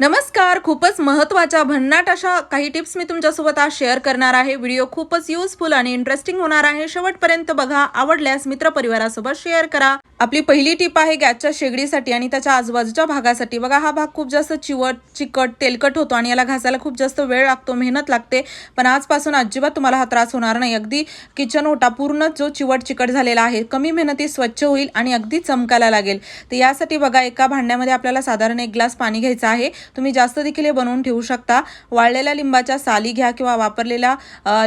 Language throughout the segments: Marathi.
नमस्कार खूपच महत्त्वाच्या भन्नाट अशा काही टिप्स मी तुमच्यासोबत आज शेअर करणार आहे. व्हिडिओ खूपच युजफुल आणि इंटरेस्टिंग होणार आहे. शेवटपर्यंत बघा आवडल्यास मित्रपरिवारासोबत शेअर करा. आपली पहिली टिप आहे गॅसच्या शेगडीसाठी आणि त्याच्या आजूबाजूच्या भागासाठी. बघा हा भाग खूप जास्त चिवट चिकट तेलकट होतो आणि याला घासायला खूप जास्त वेळ लागतो मेहनत लागते. पण आजपासून अजिबात तुम्हाला हा त्रास होणार नाही. अगदी किचन ओटा पूर्ण जो चिवट चिकट झालेला आहे कमी मेहनती स्वच्छ होईल आणि अगदी चमकायला लागेल. तर यासाठी बघा एका भांड्यामध्ये आपल्याला साधारण एक ग्लास पाणी घ्यायचं आहे. तुम्ही जास्त देखील हे बनवून ठेवू शकता. वाळलेल्या लिंबाच्या साली घ्या किंवा वापरलेला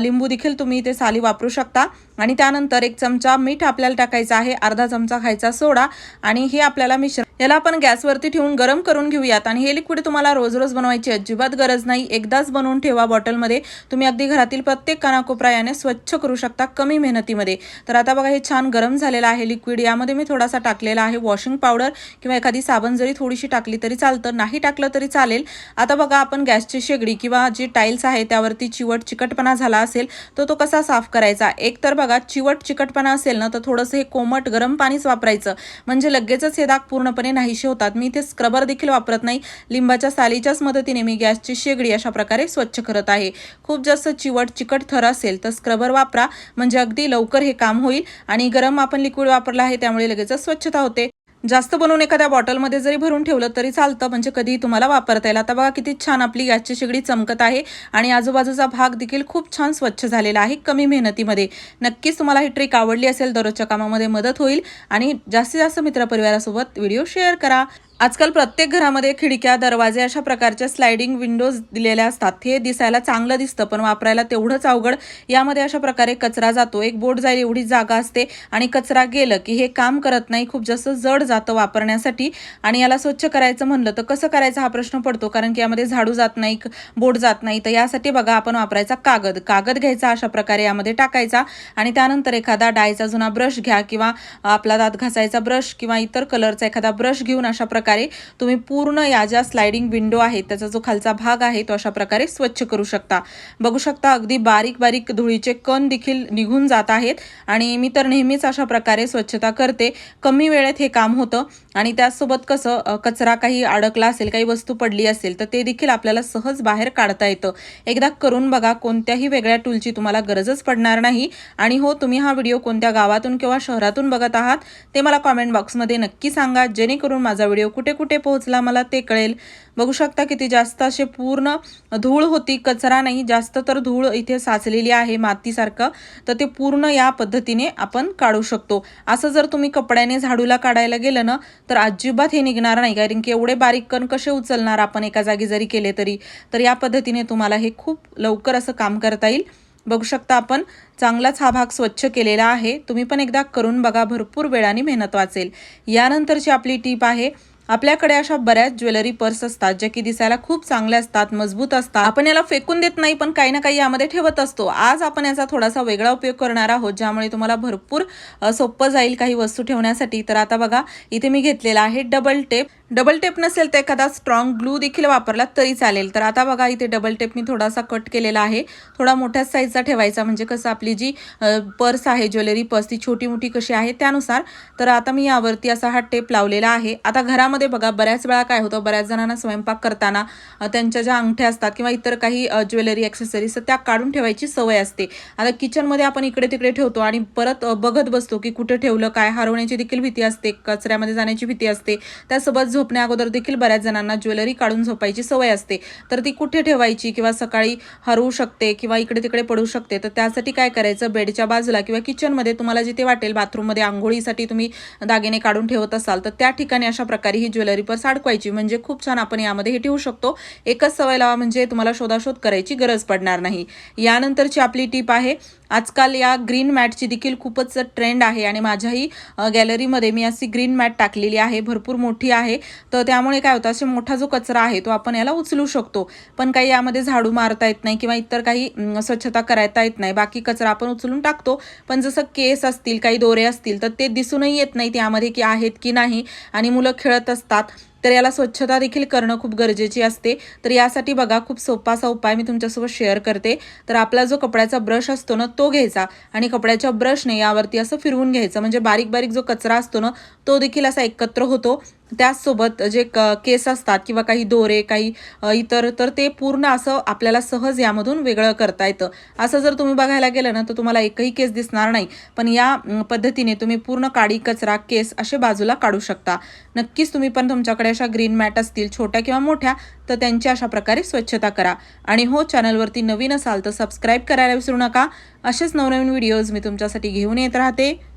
लिंबू देखील तुम्ही ते साली वापरू शकता. आणि त्यानंतर एक चमचा मीठ आपल्याला टाकायचं आहे. अर्धा चमचा खायचा सोडा. आणि हे आपल्याला मिश्रण याला आपण गॅसवरती ठेवून गरम करून घेऊयात. आणि हे लिक्विड तुम्हाला रोज रोज बनवायची अजिबात गरज नाही. एकदाच बनवून ठेवा बॉटलमध्ये तुम्ही अगदी घरातील प्रत्येक कानाकोपरा याने स्वच्छ करू शकता कमी मेहनतीमध्ये. तर आता बघा हे छान गरम झालेलं आहे लिक्विड यामध्ये मी थोडासा टाकलेला आहे वॉशिंग पावडर किंवा एखादी साबण जरी थोडीशी टाकली तरी चालतं. नाही टाकलं तरी चालेल. आता बघा आपण गॅसची शेगडी किंवा जी टाईल्स आहे त्यावरती चिवट चिकटपणा झाला असेल तर तो कसा साफ करायचा? एक तर बघा चिवट चिकटपणा असेल ना तर थोडंसं हे कोमट गरम पाणीच वापरायचं. म्हणजे लगेचच हे दाग पूर्णपणे नाहीसे होतात. मी इथे स्क्रबर देखील वापरत नाही. लिंबाच्या सालीच्याच मदतीने मी गॅसची शेगडी अशा प्रकारे स्वच्छ करत आहे. खूप जास्त चिवट चिकट थर असेल तर स्क्रबर वापरा. म्हणजे अगदी लवकर हे काम होईल. आणि गरम आपण लिक्विड वापरलं आहे त्यामुळे लगेचच स्वच्छता होते. जास्त बनवून एखाद्या बॉटलमध्ये जरी भरून ठेवलं तरी चालतं म्हणजे कधीही तुम्हाला वापरता येईल. आता बघा किती छान आपली गॅसची शेगडी चमकत आहे आणि आजूबाजूचा भाग देखील खूप छान स्वच्छ झालेला आहे कमी मेहनतीमध्ये. नक्कीच तुम्हाला ही ट्रिक आवडली असेल दररोजच्या कामामध्ये मदत होईल आणि जास्तीत जास्त मित्रपरिवारासोबत व्हिडिओ शेअर करा. आजकाल प्रत्येक घरामध्ये खिडक्या दरवाजे अशा प्रकारच्या स्लायडिंग विंडोज दिलेल्या असतात. हे दिसायला चांगलं दिसतं पण वापरायला तेवढंच अवघड. यामध्ये अशा प्रकारे कचरा जातो. एक बोट जाईल एवढी जागा असते आणि कचरा गेलं की हे काम करत नाही. खूप जास्त जड जातं वापरण्यासाठी आणि याला स्वच्छ करायचं म्हणलं तर कसं करायचं हा प्रश्न पडतो. कारण की यामध्ये झाडू जात नाही बोट जात नाही. तर यासाठी बघा आपण वापरायचा कागद. कागद घ्यायचा अशा प्रकारे यामध्ये टाकायचा आणि त्यानंतर एखादा डायचा जुना ब्रश घ्या किंवा आपला दात घासायचा ब्रश किंवा इतर कलरचा एखादा ब्रश घेऊन अशा प्रकारे तुम्ही पूर्ण या ज्या स्लायडिंग विंडो आहेत त्याचा जो खालचा भाग आहे तो अशा प्रकारे स्वच्छ करू शकता. बघू शकता अगदी बारीक बारीक धुळीचे कण देखील निघून जात आहेत आणि मी तर नेहमीच अशा प्रकारे स्वच्छता करते. कमी वेळेत हे काम होतं आणि त्याचसोबत कसं कचरा काही अडकला असेल काही वस्तू पडली असेल तर ते देखील आपल्याला सहज बाहेर काढता येतं. एकदा करून बघा कोणत्याही वेगळ्या टूलची तुम्हाला गरजच पडणार नाही. आणि हो तुम्ही हा व्हिडिओ कोणत्या गावातून किंवा शहरातून बघत आहात ते मला कॉमेंट बॉक्समध्ये नक्की सांगा. जेणेकरून माझा व्हिडिओ कुठे कुठे पोहोचला मला ते कळेल. बघू शकता किती जास्त असे पूर्ण धूळ होती. कचरा नाही जास्त तर धूळ इथे साचलेली आहे मातीसारखं. तर ते पूर्ण या पद्धतीने आपण काढू शकतो. असं जर तुम्ही कपड्याने झाडूला काढायला गेलं ना तर अजिबात हे निघणार नाही. कारण की एवढे बारीक कण कसे उचलणार आपण एका जागी जरी केले तरी. तर या पद्धतीने तुम्हाला हे खूप लवकर असं काम करता येईल. बघू शकता आपण चांगलाच हा भाग स्वच्छ केलेला आहे. तुम्ही पण एकदा करून बघा भरपूर वेळाने मेहनत वाचेल. यानंतरची आपली टीप आहे आपल्याकडे अशा बऱ्याच ज्वेलरी पर्स असतात ज्या की दिसायला खूप चांगल्या असतात मजबूत असतात. आपण याला फेकून देत नाही पण काही ना काही यामध्ये ठेवत असतो. आज आपण याचा थोडासा वेगळा उपयोग करणार आहोत ज्यामुळे तुम्हाला भरपूर सोपं जाईल काही वस्तू ठेवण्यासाठी. तर आता बघा इथे मी घेतलेला आहे डबल टेप डबल टेप नसेल तर एखादा स्ट्रॉंग ग्लू देखील वापरला तरी चालेल. तर आता बघा इथे डबल टेप मी थोडासा कट केलेला आहे. थोडा मोठ्या साईजचा ठेवायचा. म्हणजे कसं आपली जी पर्स आहे ज्वेलरी पर्स ती छोटी मोठी कशी आहे त्यानुसार. तर आता मी यावरती असा हा टेप लावलेला आहे. आता घरामध्ये बघा बऱ्याच वेळा काय होतं बऱ्याच जणांना स्वयंपाक करताना त्यांच्या ज्या अंगठ्या असतात किंवा इतर काही ज्वेलरी ॲक्सेसरीज त्या काढून ठेवायची सवय असते. आता किचनमध्ये आपण इकडे तिकडे ठेवतो आणि परत बघत बसतो की कुठे ठेवलं काय हरवण्याची देखील भीती असते कचऱ्यामध्ये जाण्याची भीती असते. त्यासोबत झोपण्या अगोदर देखील बऱ्याच जणांना ज्वेलरी काढून झोपायची सवय असते. तर ती कुठे ठेवायची किंवा सकाळी हरवू शकते किंवा इकडे तिकडे पडू शकते? तर त्यासाठी काय करायचं? बेडच्या बाजूला किंवा किचनमध्ये तुम्हाला जिथे वाटेल बाथरूममध्ये आंघोळीसाठी तुम्ही दागिने काढून ठेवत असाल तर त्या ठिकाणी अशा प्रकारे ही ज्वेलरी पर्स अडकवायची म्हणजे खूप छान आपण यामध्ये हे ठेवू शकतो. एकच सवय लावा म्हणजे तुम्हाला शोधाशोध करायची गरज पडणार नाही. यानंतरची आपली टीप आहे आजकाल या ग्रीन मॅटची देखील खूपच ट्रेंड आहे आणि माझ्याही गॅलरीमध्ये मी अशी ग्रीन मॅट टाकलेली आहे. भरपूर मोठी आहे. तर त्यामुळे काय होतं असे मोठा जो कचरा आहे तो आपण याला उचलू शकतो. पण काही यामध्ये झाडू मारता येत नाही किंवा इतर काही स्वच्छता करता येत नाही. बाकी कचरा आपण उचलून टाकतो. पण जसं केस असतील काही दोरे असतील तर ते दिसूनही येत नाही त्यामध्ये की आहेत की नाही. आणि मुलं खेळत असतात. तर याला स्वच्छता देखील करणं खूप गरजेची असते. तर यासाठी बघा खूप सोपा असा उपाय मी तुमच्यासोबत शेअर करते. तर आपला जो कपड्याचा ब्रश असतो ना तो घ्यायचा. आणि कपड्याच्या ब्रशने यावरती असं फिरवून घ्यायचं. म्हणजे बारीक बारीक जो कचरा असतो ना तो देखील असा एकत्र होतो. त्याचसोबत जे क केस असतात किंवा काही दोरे काही इतर तर ते पूर्ण असं आपल्याला सहज यामधून वेगळं करता येतं. असं जर तुम्ही बघायला गेलं ना तर तुम्हाला एकही केस दिसणार नाही. पण या पद्धतीने तुम्ही पूर्ण काडी कचरा केस असे बाजूला काढू शकता. नक्कीच तुम्ही पण तुमच्याकडे अशा ग्रीन मॅट असतील छोट्या किंवा मोठ्या तर त्यांची अशा प्रकारे स्वच्छता करा. आणि हो चॅनलवरती नवीन असाल तर सबस्क्राईब करायला विसरू नका. असेच नवनवीन व्हिडिओज मी तुमच्यासाठी घेऊन येत राहते.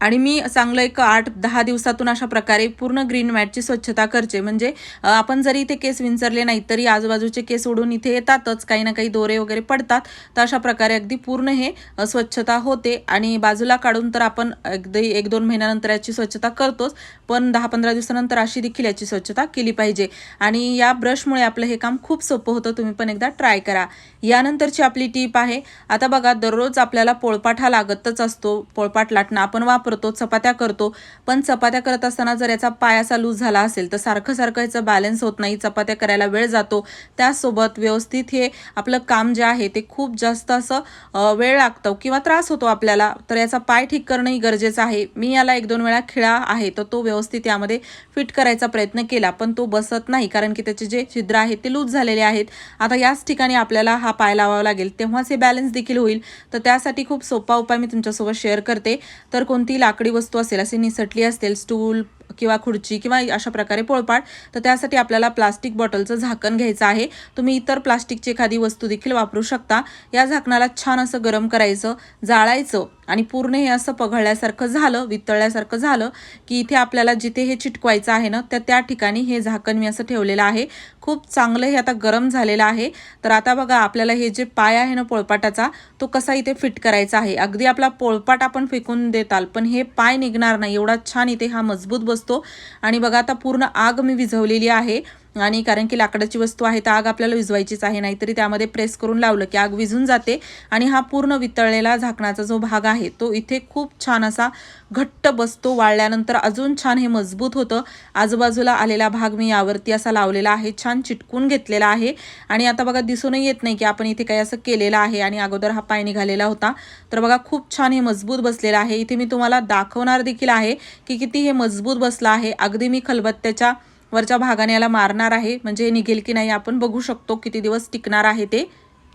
आणि मी चांगलं एक आठ दहा दिवसातून अशा प्रकारे पूर्ण ग्रीन मॅटची स्वच्छता करते. म्हणजे आपण जरी इथे केस विंचरले नाही तरी आजूबाजूचे केस उडून इथे येतातच. काही ना काही दोरे वगैरे पडतात. तर अशा प्रकारे अगदी पूर्ण हे स्वच्छता होते. आणि बाजूला काढून तर आपण अगदी एक दोन महिन्यानंतर याची स्वच्छता करतोच. पण दहा पंधरा दिवसानंतर अशी देखील याची स्वच्छता केली पाहिजे. आणि या ब्रशमुळे आपलं हे काम खूप सोपं होतं. तुम्ही पण एकदा ट्राय करा. यानंतरची आपली टीप आहे आता बघा दररोज आपल्याला पोळपाट हा लागतच असतो. पोळपाट लाटणं आपण वापरतो चपात्या करतो. पण चपात्या करत असताना जर याचा पाय असा लूज झाला असेल तर सारखं सारखं याचं बॅलन्स होत नाही चपात्या करायला वेळ जातो. त्यासोबत व्यवस्थित हे आपलं काम जे आहे ते खूप जास्त असं वेळ लागतो किंवा त्रास होतो आपल्याला. तर याचा पाय ठीक करणंही गरजेचं आहे. मी याला एक दोन वेळा खिळा आहे तर तो व्यवस्थित यामध्ये फिट करायचा प्रयत्न केला पण तो बसत नाही. कारण की त्याचे जे छिद्र आहेत ते लूज झालेले आहेत. आता याच ठिकाणी आपल्याला हा पाय लावावा लागेल तेव्हाच हे बॅलन्स देखील होईल. तर त्यासाठी खूप सोपा उपाय मी तुमच्यासोबत शेअर करते. तर कोणती लाकडी वस्तू असेल अशी निसटली असेल स्टूल किंवा खुर्ची किंवा अशा प्रकारे पोळपाट तर त्यासाठी आपल्याला प्लास्टिक बॉटलचं झाकण घ्यायचं आहे. तुम्ही इतर प्लास्टिकची एखादी वस्तू देखील वापरू शकता. या झाकणाला छान असं गरम करायचं जाळायचं आणि पूर्ण हे असं पघळल्यासारखं झालं वितळल्यासारखं झालं की इथे आपल्याला जिथे हे चिटकवायचं आहे ना तर त्या ठिकाणी हे झाकण मी असं ठेवलेलं आहे. खूप चांगलं हे आता गरम झालेलं आहे. तर आता बघा आपल्याला हे जे पाय आहे ना पोळपाटाचा तो कसा इथे फिट करायचा आहे. अगदी आपला पोळपाट आपण फेकून देताल पण हे पाय निघणार नाही. एवढा छान इथे हा मजबूत बसतो आणि बघा आता पूर्ण आग मी विझवलेली आहे. आणि कारण की लाकडाची वस्तू आहे तर आग आपल्याला विझवायचीच आहे नाहीतरी त्यामध्ये प्रेस करून लावलं की आग विझून जाते आणि हा पूर्ण वितळलेला झाकणाचा जो भाग आहे तो इथे खूप छान असा घट्ट बसतो वाळल्यानंतर अजून छान हे मजबूत होतं. आजूबाजूला आलेला भाग मी यावरती असा लावलेला आहे छान चिटकून घेतलेला आहे आणि आता बघा दिसूनही येत नाही की आपण इथे काही असं केलेलं आहे आणि अगोदर हा पाय निघालेला होता. तर बघा खूप छान हे मजबूत बसलेलं आहे. इथे मी तुम्हाला दाखवणार देखील आहे की किती हे मजबूत बसलं आहे. अगदी मी खलबत्त्याच्या वरच्या भागाने याला मारणार आहे. म्हणजे हे निघेल की नाही आपण बघू शकतो किती दिवस टिकणार आहे ते.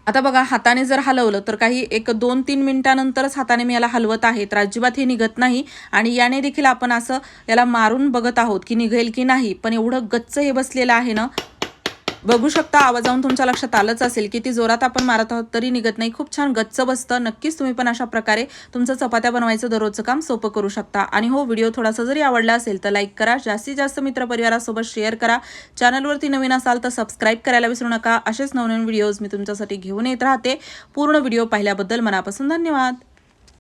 आता बघा हाताने जर हलवलं तर काही एक दोन तीन मिनिटानंतरच हाताने मी याला हलवत आहे. तर अजिबात हे निघत नाही. आणि याने देखील आपण असं याला मारून बघत आहोत की निघेल की नाही. पण एवढं गच्च हे बसलेलं आहे ना बघू शकता आवाजावून तुमच्या लक्षात आलंच असेल. किती जोरात आपण मारत आहोत तरी निघत नाही. खूप छान गच्च बसतं. नक्कीच तुम्ही पण अशा प्रकारे तुमचं चपात्या बनवायचं दररोजचं काम सोपं करू शकता. आणि हो व्हिडिओ थोडासा जरी आवडला असेल तर लाईक करा. जास्तीत जास्त मित्रपरिवारासोबत शेअर करा. चॅनलवरती नवीन असाल तर सबस्क्राईब करायला विसरू नका. असेच नवनवीन व्हिडिओज मी तुमच्यासाठी घेऊन येत राहते. पूर्ण व्हिडिओ पाहिल्याबद्दल मनापासून धन्यवाद.